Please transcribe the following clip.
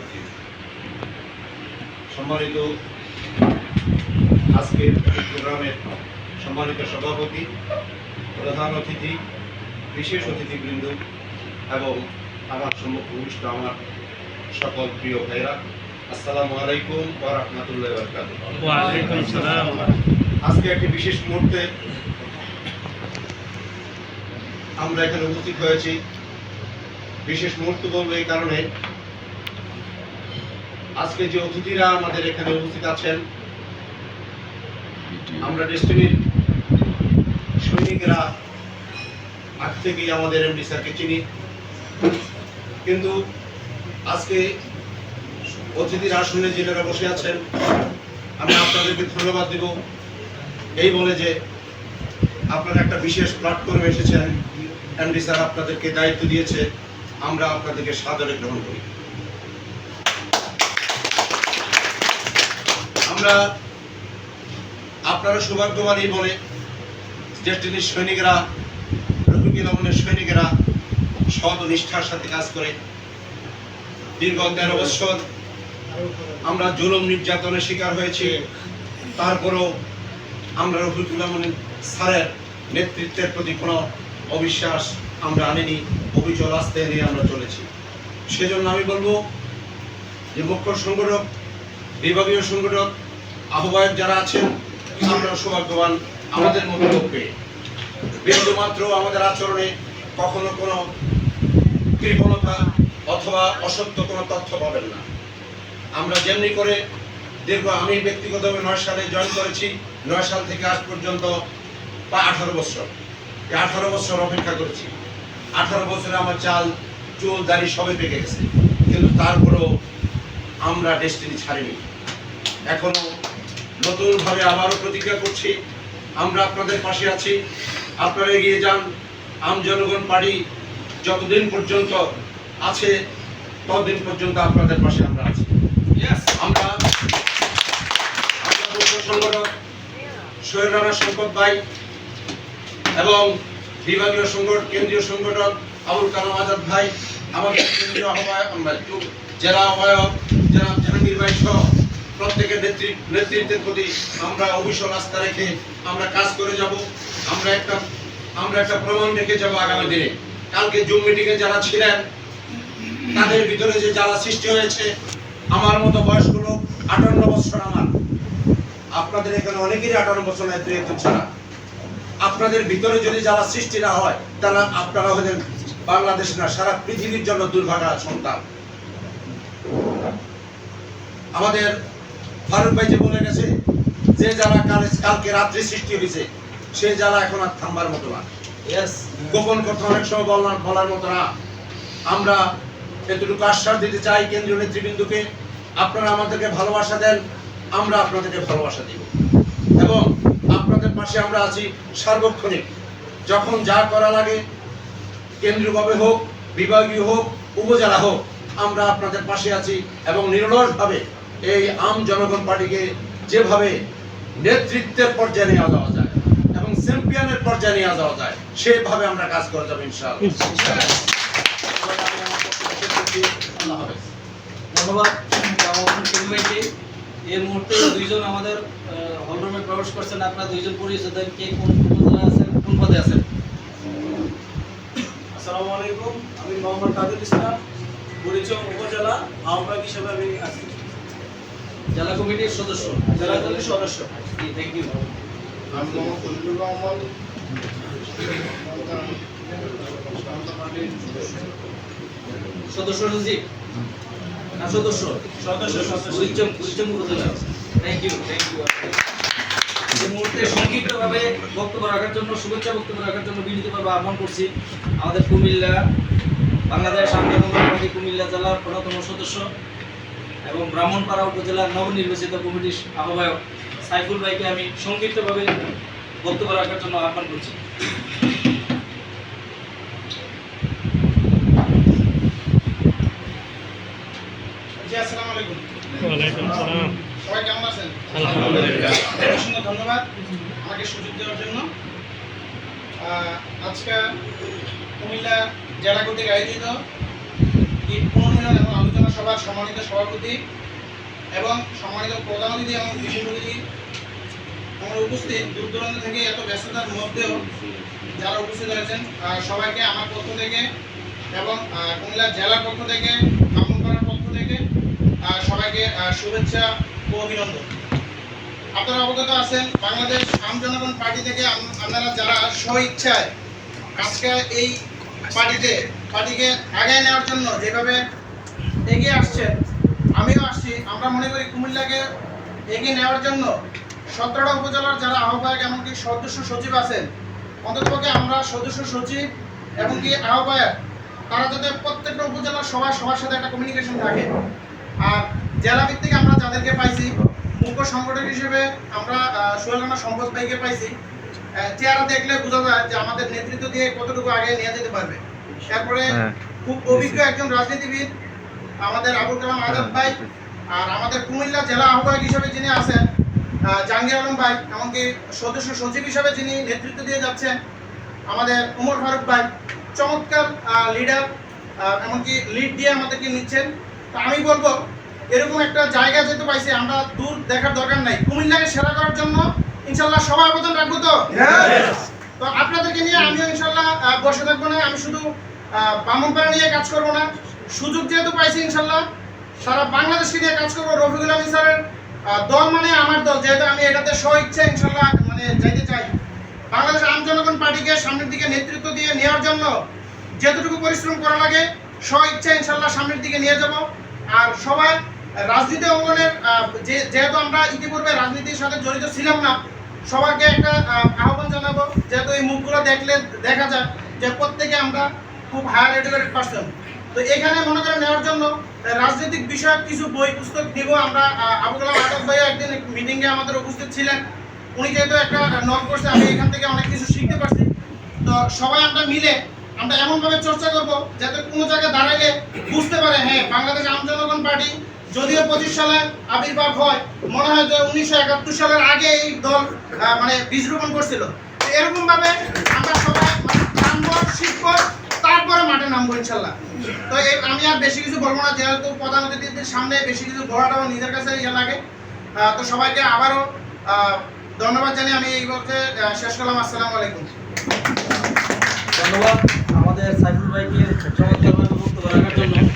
সচিব সম্মানিত আজকের প্রোগ্রামের সম্মানিত সভাপতি প্রধান অতিথি বিশেষ অতিথিবৃন্দ এবং আমার সম্মুখ ভূমিষ্ঠ আমার সকল প্রিয় ভাইরা আসসালামু আলাইকুম ওয়া আজকে একটি বিশেষ মুহূর্তে আমরা এখানে উপস্থিত হয়েছি। বিশেষ মুহূর্ত বলব এই কারণে আজকে যে অতিথিরা আমাদের এখানে উপস্থিত আছেন আমরা ডেস্টিনির সৈনিকরা আগ থেকেই আমাদের এমডি স্যারকে চিনি। কিন্তু আজকে অতিথির আসনে যিনারা বসে আছেন আমি আপনাদেরকে ধন্যবাদ দেব। এই বলে যে আপনারা একটা বিশেষ প্ল্যাটফর্মে এসেছেন। এমডি স্যার আপনাদেরকে দায়িত্ব দিয়েছে। আমরা আপনাদেরকে সাদরে গ্রহণ করি। আমরা, আপনারা সৌভাগ্যবান এই বলে ডেস্টিনির সৈনিকরা, রফিকুল রহমানের সৈনিকেরা সৎ নিষ্ঠার সাথে কাজ করে দীর্ঘ তেরো বছর আমরা জুলুম নির্যাতনের শিকার হয়েছি। তারপরেও আমরা রফিকুল রহমান স্যারের নেতৃত্বের প্রতি কোনো অবিশ্বাস আমরা আনিনি, অবিচল আসতে নিয়ে আমরা চলেছি। সেজন্য আমি বলব যে মুখ্য সংগঠক, বিভাগীয় সংগঠক আহ্বায়ক যারা আছেন আমরা সৌভাগ্যবান আমাদের মতো লোক পেয়ে বিন্দুমাত্র আমাদের আচরণে কখনো কোনো কৃপণতা অথবা অসত্য কোনো তথ্য পাবেন না। আমরা যেমনি করে দীর্ঘ আমি ব্যক্তিগতভাবে নয় সালে জয়েন করেছি, নয় সাল থেকে আজ পর্যন্ত বা আঠারো বছর। এই আঠারো বছর অপেক্ষা করেছি। আঠারো বছরে আমার চাল, চুল, দাড়ি সবে পেকে গেছে। কিন্তু তারপরেও আমরা ডেস্টিনি ছাড়িনি। এখনও নতুনভাবে আবারও প্রতিজ্ঞা করছি। আমরা আপনাদের পাশে আছি। আপনারা এগিয়ে যান। আম জনগণ পার্টি যতদিন পর্যন্ত আছে ততদিন পর্যন্ত আপনাদের পাশে আমরা আছি। আমরা সংগঠক সোহেল রানা সম্পদ ভাই এবং বিভাগীয় সংগঠন কেন্দ্রীয় সংগঠক আবুল কালাম আজাদ ভাই আমাদের কেন্দ্রীয় আহ্বায়ক আমরা জেলা আহ্বায়ক জেলা জাহাঙ্গীর ভাই সহ প্রত্যেকের নেতৃত্বের প্রতি আমরা অবিচল আস্থা রেখে আমরা কাজ করে যাব। আমরা একটা আমরা একটা প্রমাণ রেখে যাব আগামী দিনে। কালকে জুম মিটিংয়ে যারা ছিলেন, তাদের ভিতরে যে যারা সৃষ্টি হয়েছে, আমার মতো বয়স্ক লোক, আটান্ন বছর আমার। আপনাদের এখানে অনেকেরই আটান্ন বছর নয় দুই একজন ছাড়া। আপনাদের ভিতরে যদি জ্বালা সৃষ্টি না হয় তাহলে আপনারা হলেন বাংলাদেশ না, সারা পৃথিবীর জন্য দুর্ভাগা সন্তান। আমাদের ফারুক ভাই যে বলে গেছে যে যারা কাল কালকে রাত্রে সৃষ্টি হয়েছে সে জ্বালা এখন আর থামবার মতো না। গোপন কথা অনেক সময় বলার বলার মতো না। আমরা এতটুকু আশ্বাস দিতে চাই কেন্দ্রীয় নেতৃবৃন্দকে আপনারা আমাদেরকে ভালোবাসা দেন আমরা আপনাদেরকে ভালোবাসা দিব। এবং আপনাদের পাশে আমরা আছি সার্বক্ষণিক। যখন যা করা লাগে কেন্দ্রীয়ভাবে হোক বিভাগীয় হোক উপজেলা হোক আমরা আপনাদের পাশে আছি এবং নিরলসভাবে এই আম জনগণ পার্টিকে যেভাবে নেতৃত্বের পর্যায়ে নিয়ে যাওয়া যায় এবং চ্যাম্পিয়নের পর্যায়ে নিয়ে যাওয়া যায় সেভাবে আমরা কাজ করে যাব ইনশাআল্লাহ। ধন্যবাদ। এই মুহূর্তে দুইজন আমাদের হলরুমে প্রবেশ করছেন। আপনারা দুইজন পরিচয় দেন কে কোন উপজেলা আছেন কোন পদে আছেন? আসসালামু আলাইকুম। আমি মোহাম্মদ কাদের ইসলাম বুড়িচং উপজেলা আহ্বায়ক হিসেবে আমি আছি। জেলা কমিটির সদস্য জেলা সদস্য। থ্যাংক ইউ আমি মোহাম্মদ ফজলুর রহমান সদস্য সচিব? না সদস্য সদস্য সদস্য। উপজেলা। থ্যাংক ইউ থ্যাংক ইউ এই মুহূর্তে সংক্ষিপ্তভাবে বক্তব্য রাখার জন্য শুভেচ্ছা বক্তব্য রাখার জন্য বিনীতভাবে আহ্বান করছি আমাদের কুমিল্লা বাংলাদেশ আন্দোলন কুমিল্লা জেলার অন্যতম সদস্য এবং ব্রাহ্মণপাড়া উপজেলার নবনির্বাচিত কমিটির আহ্বায়ক সাইফুল ভাইকে আমি সংক্ষিপ্তভাবে বক্তব্য রাখার জন্য আহ্বান করছি। সবাই কেমন আছেন? অসংখ্য ধন্যবাদ আমাকে সুযোগ দেওয়ার জন্য। আজকে কুমিল্লা জেলা কর্তৃক আয়োজিত আলোচনা সভার সম্মানিত সভাপতি এবং সম্মানিত প্রধান অতিথি এবং অতিথি। আমরা উপস্থিত দূর দূরান্ত থেকে এত ব্যস্ততার মধ্যেও যারা উপস্থিত হয়েছেন সবাইকে আমার পক্ষ থেকে এবং কুমিল্লা জেলার পক্ষ থেকে, ব্রাহ্মণপাড়ার পক্ষ থেকে সবাইকে শুভেচ্ছা ও অভিনন্দন। আপনারা অবগত আছেন, বাংলাদেশ আম জনগণ পার্টি থেকে আপনারা যারা স্ব ইচ্ছায় আজকে এই পার্টিতে, পার্টিকে আগায় নেওয়ার জন্য যেভাবে এগিয়ে আসছেন। আমিও আসছি। আমরা মনে করি কুমিল্লাকে এগিয়ে নেওয়ার জন্য সতেরোটা উপজেলার যারা আহ্বায়ক এমনকি সদস্য সচিব আছেন অন্ততপক্ষে আমরা সদস্য সচিব এমনকি আহ্বায়ক তারা যাতে প্রত্যেকটা উপজেলার সবার সবার সাথে একটা কমিউনিকেশন থাকে। আর জেলা ভিত্তিক আমরা যাদেরকে পাইছি মুখ্য সংগঠক হিসেবে আমরা সোহেল রানা সম্পদ ভাইকে পাইছি। চেহারা দেখলে বোঝা যায় যে আমাদের নেতৃত্ব দিয়ে কতটুকু আগে নিয়ে যেতে পারবে। তারপরে খুব অভিজ্ঞ একজন রাজনীতিবিদ আমাদের আবুল কালাম আজাদ ভাই আর আমাদের কুমিল্লা জেলা আহ্বায়ক হিসেবে যিনি আছেন জাহাঙ্গীর আলম ভাই এমনকি সদস্য সচিব হিসেবে যিনি নেতৃত্ব দিয়ে যাচ্ছেন আমাদের উমর ফারুক ভাই চমৎকার লিডার এমনকি লিড দিয়ে আমাদেরকে নিচ্ছেন। তো আমি বলব এরকম একটা জায়গা যেতে পাইছি আমরা দূর দেখার দরকার নাই। কুমিল্লাকে সেরা করার জন্য ইনশাল্লাহ সবাই আবেদন রাখব তো? তো আপনাদেরকে নিয়ে আমিও ইনশাল্লাহ বসে থাকব না আমি শুধু বামনপাড়া নিয়ে কাজ করব না। সুযোগ যেহেতু পাইছি ইনশাল্লাহ, সারা বাংলাদেশকে নিয়ে কাজ করব রফিকুল আলম স্যারের দল মানে আমার দল, যেহেতু আমি এটাতে স্ব ইচ্ছা ইনশাল্লাহ মানে যাইতে চাই। বাংলাদেশ আম জনগণ পার্টিকে সামনের দিকে নেতৃত্ব দিয়ে নেওয়ার জন্য যতটুকু পরিশ্রম করা লাগে, স্ব ইচ্ছা ইনশাল্লাহ সামনের দিকে নিয়ে যাব। আর সবাই রাজনীতি অঙ্গনের যেহেতু আমরা ইতিপূর্বে রাজনীতির সাথে জড়িত ছিলাম না, সবাইকে একটা আহ্বান জানাব, যেহেতু এই মুখগুলো দেখলে দেখা যায় যে প্রত্যেকে আমরা খুব হায়ার এডুকেটেড পার্সন তো এখানে মনে করে নেওয়ার জন্য রাজনৈতিক বিষয়ক কিছু বই, পুস্তক দিব আমরা আবু কালাম আটক ভাইও একদিন মিটিংয়ে আমাদের উপস্থিত ছিলেন। উনি যেহেতু একটা নক করছে, আমি এখান থেকে অনেক কিছু শিখতে পারছি। তো সবাই আমরা মিলে আমরা এমনভাবে চর্চা করব যাতে কোনো জায়গায় দাঁড়াইলে বুঝতে পারে হ্যাঁ বাংলাদেশ আম জনগণ পার্টি যদিও পঁচিশ সালে আবির্ভাব হয়, মনে হয় যে উনিশশো একাত্তর সালের আগে এই দল মানে বীজ রোপণ করছিল। তো এরকম ভাবে আমরা সবাই মানে জানব শিখব তারপরে মাঠে নামবো ইনশাল্লাহ। তো আমি আর বেশি কিছু বলব না, যেহেতু প্রধান অতিথিদের সামনে বেশি কিছু বলাটাও নিজের কাছে ইয়ে লাগে। তো সবাইকে আবারও ধন্যবাদ জানি আমি এই বলতে শেষ করলাম। আসসালামু আলাইকুম। ধন্যবাদ। আমাদের সাইফুল ভাইকে চমৎকারভাবে বক্তব্য রাখার জন্য।